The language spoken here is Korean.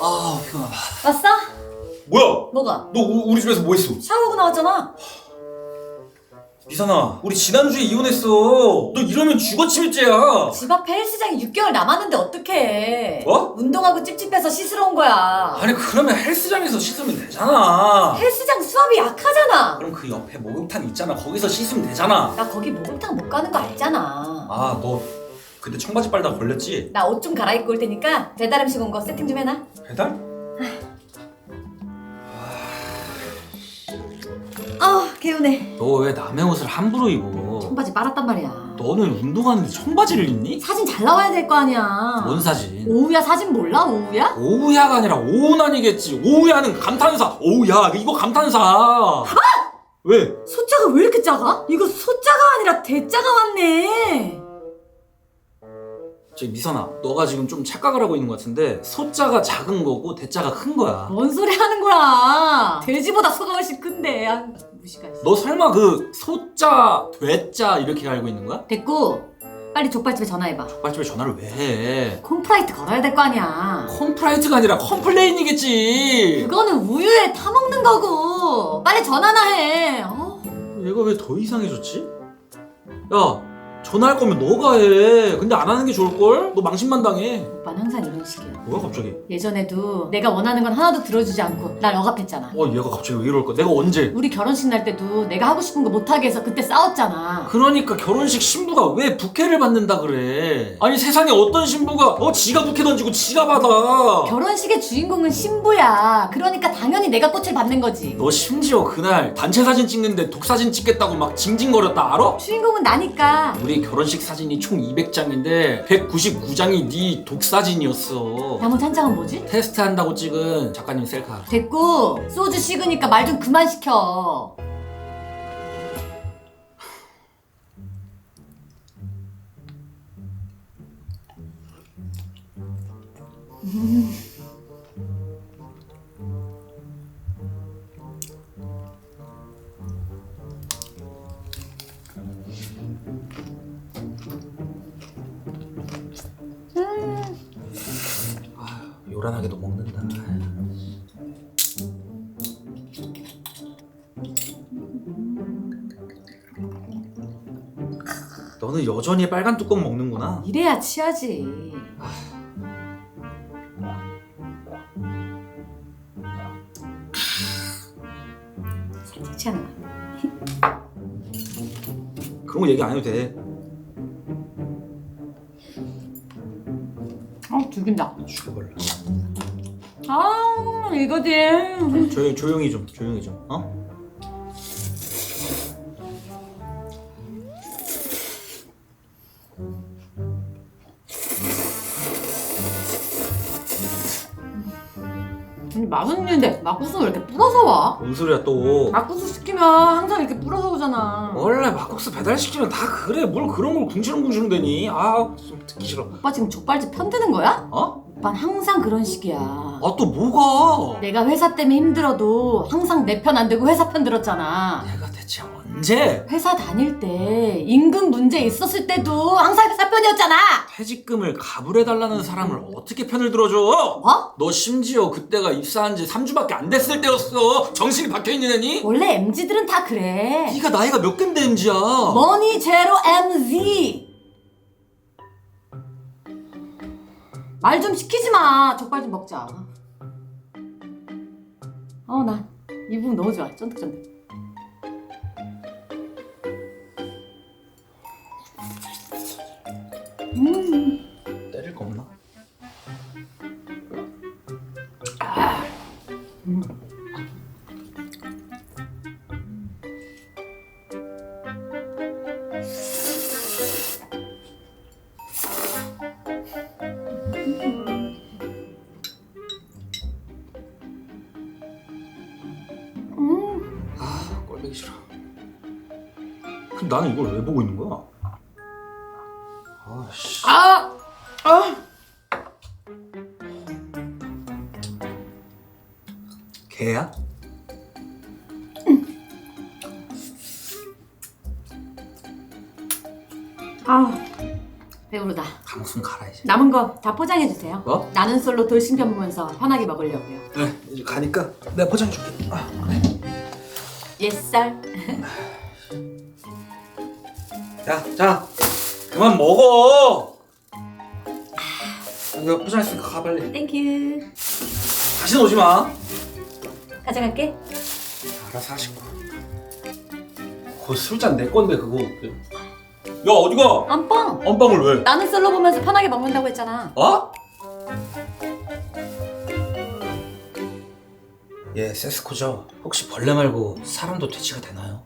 아 피곤하다. 왔어? 뭐야? 뭐가? 너 우, 우리 집에서 뭐 했어? 샤워하고 나왔잖아. 미선아, 우리 지난주에 이혼했어. 너 이러면 주거침입죄야. 집 앞에 헬스장이 6개월 남았는데 어떡해. 뭐? 운동하고 찝찝해서 씻으러 온 거야. 아니 그러면 헬스장에서 씻으면 되잖아. 헬스장 수압이 약하잖아. 그럼 그 옆에 목욕탕 있잖아. 거기서 씻으면 되잖아. 나 거기 목욕탕 못 가는 거 알잖아. 아, 너 그때 청바지 빨다가 걸렸지? 나 옷 좀 갈아입고 올 테니까 배달 음식 온 거 세팅 좀 해놔. 배달? 아 개운해. 너 왜 남의 옷을 함부로 입어? 청바지 빨았단 말이야. 너는 운동하는데 청바지를 입니? 사진 잘 나와야 될 거 아니야. 뭔 사진? 오우야 사진 몰라 오우야? 오우야가 아니라 오운아니겠지. 오우야는 감탄사. 오우야 이거 감탄사. 왜? 소자가 왜 이렇게 작아? 이거 소자가 아니라 대자가 왔네. 저기 미선아, 너가 지금 좀 착각을 하고 있는 것 같은데 소자가 작은 거고 대자가 큰 거야. 뭔 소리 하는 거야? 돼지보다 소가 훨씬 큰데. 아, 무시가. 있어. 너 설마 그 소자, 되자 이렇게 알고 있는 거야? 됐고 빨리 족발집에 전화해봐. 빨집에 전화를 왜 해? 콤프라이트 걸어야 될 거 아니야. 컴프라이트가 아니라 컴플레인이겠지. 그거는 우유에 타먹는 거고. 빨리 전화나 해. 어. 얘가 왜 더 이상해졌지? 야, 전화할 거면 너가 해. 근데 안 하는 게 좋을걸? 너 망신만 당해. 오빠는 항상 이런 식이야. 뭐야 갑자기? 예전에도 내가 원하는 건 하나도 들어주지 않고 날 억압했잖아. 어, 얘가 갑자기 왜 이럴까? 내가 언제? 우리 결혼식 날 때도 내가 하고 싶은 거 못하게 해서 그때 싸웠잖아. 그러니까 결혼식 신부가 왜 부케를 받는다 그래? 아니 세상에 어떤 신부가 어 지가 부케 던지고 지가 받아? 결혼식의 주인공은 신부야. 그러니까 당연히 내가 꽃을 받는 거지. 너 심지어 그날 단체 사진 찍는데 독사진 찍겠다고 막 징징거렸다 알아? 주인공은 나니까. 우리 결혼식 사진이 총 200장인데 199장이 네 독사진이었어. 나머지 한 장은 뭐지? 테스트 한다고 찍은 작가님 셀카. 됐고 소주 식으니까 말 좀 그만 시켜. 요란하게도 먹는다. 너는 여전히 빨간 뚜껑 먹는구나. 이래야 취하지. 살짝 취하는 거야. 그런 거 얘기 안 해도 돼. 아 죽인다. 죽여버려. 아 이거지. 조용 조용히 좀 조용히 좀. 어? 아니 맛있는데 막국수 왜 이렇게 불어서 와? 뭔 소리야 또? 막국수 시키면 항상 이렇게 불어서 오잖아. 원래 막국수 배달 시키면 다 그래. 뭘 그런 걸 궁시렁궁시렁 대니? 아, 좀 듣기 싫어. 오빠 지금 족발집 편드는 거야? 어? 오빠는 항상 그런 식이야. 아 또 뭐가? 내가 회사 때문에 힘들어도 항상 내 편 안 되고 회사 편 들었잖아. 내가 대체 언제 회사 다닐 때 임금 문제 있었을 때도 항상 회사 편이었잖아. 퇴직금을 가불해달라는 사람을 어떻게 편을 들어줘? 뭐? 너 심지어 그때가 입사한 지 3주밖에 안 됐을 때였어. 정신이 박혀있는 애니? 원래 MZ들은 다 그래. 네가 나이가 몇 갠데 MG야? 머니 제로 MZ. 말 좀 시키지 마. 족발 좀 먹자. 어, 나 이 부분 너무 좋아. 쫀득쫀득. 음. 때릴 거 없나? 음. 아, 꼴보기 싫어. 근데 나는 이걸 왜 보고 있는 거야? 아씨. 아! 아! 개야? 아. 배부르다. 가목숨 가라 이제 남은 거 다 포장해 주세요. 뭐? 나는 솔로 돌싱편 보면서 편하게 먹으려고요. 네 이제 가니까 내가 포장해줄게 아, 옛살. 야, 자, 그만 먹어. 이거 포장했으니까 가 빨리. 땡큐. 다시 오지 마. 가져갈게. 알아서 하시고. 그 술잔 내 건데 그거. 야 어디가? 안뻥. 언빵을 왜? 나는 솔로 보면서 편하게 먹는다고 했잖아. 어? 예, 세스코죠. 혹시 벌레 말고 사람도 퇴치가 되나요?